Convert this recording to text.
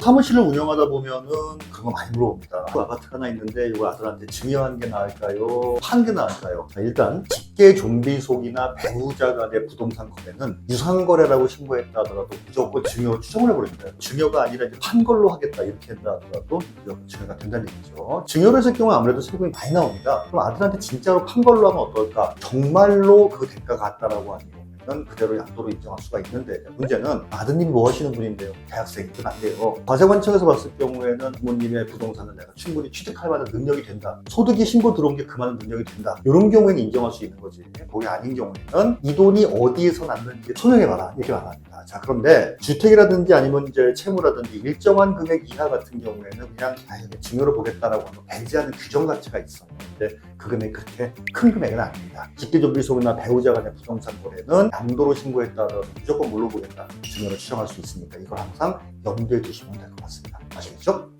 사무실을 운영하다 보면은 그런 거 많이 물어봅니다. 그 아파트가 하나 있는데 이거 아들한테 증여한 게 나을까요? 판 게 나을까요? 자, 일단 직계 좀비 속이나 배우자 간의 부동산 거래는 유상 거래라고 신고했다 하더라도 무조건 증여로 추정을 해버립니다. 증여가 아니라 이제 판 걸로 하겠다 이렇게 했다 하더라도 무조건 증여가 된다는 얘기죠. 증여를 했을 경우 아무래도 세금이 많이 나옵니다. 그럼 아들한테 진짜로 판 걸로 하면 어떨까? 정말로 그 대가가 같다라고 경우 는 그대로 양도로 인정할 수가 있는데 문제는 아드님이 뭐 하시는 분인데요? 대학생이든 안 돼요. 과세관청에서 봤을 경우에는 부모님의 부동산을 내가 충분히 취득할 만한 능력이 된다. 소득이 신고 들어온 게 그만한 능력이 된다. 이런 경우에는 인정할 수 있는 거지. 그게 아닌 경우에는 이 돈이 어디에서 났는지 소명해봐라. 이렇게 말합니다. 자, 그런데 주택이라든지 아니면 이제 채무라든지 일정한 금액 이하 같은 경우에는 그냥 증여로 보겠다라고 하면 배제하는 규정 자체가 있어요. 근데 그 금액이 그렇게 큰 금액은 아닙니다. 직계존비속이나 배우자 간의 부동산 거래는 양도로 신고했다 하더라도 무조건 물러보겠다. 증여로 추정할 수 있으니까 이걸 항상 염두에 두시면 될 것 같습니다. 아시겠죠?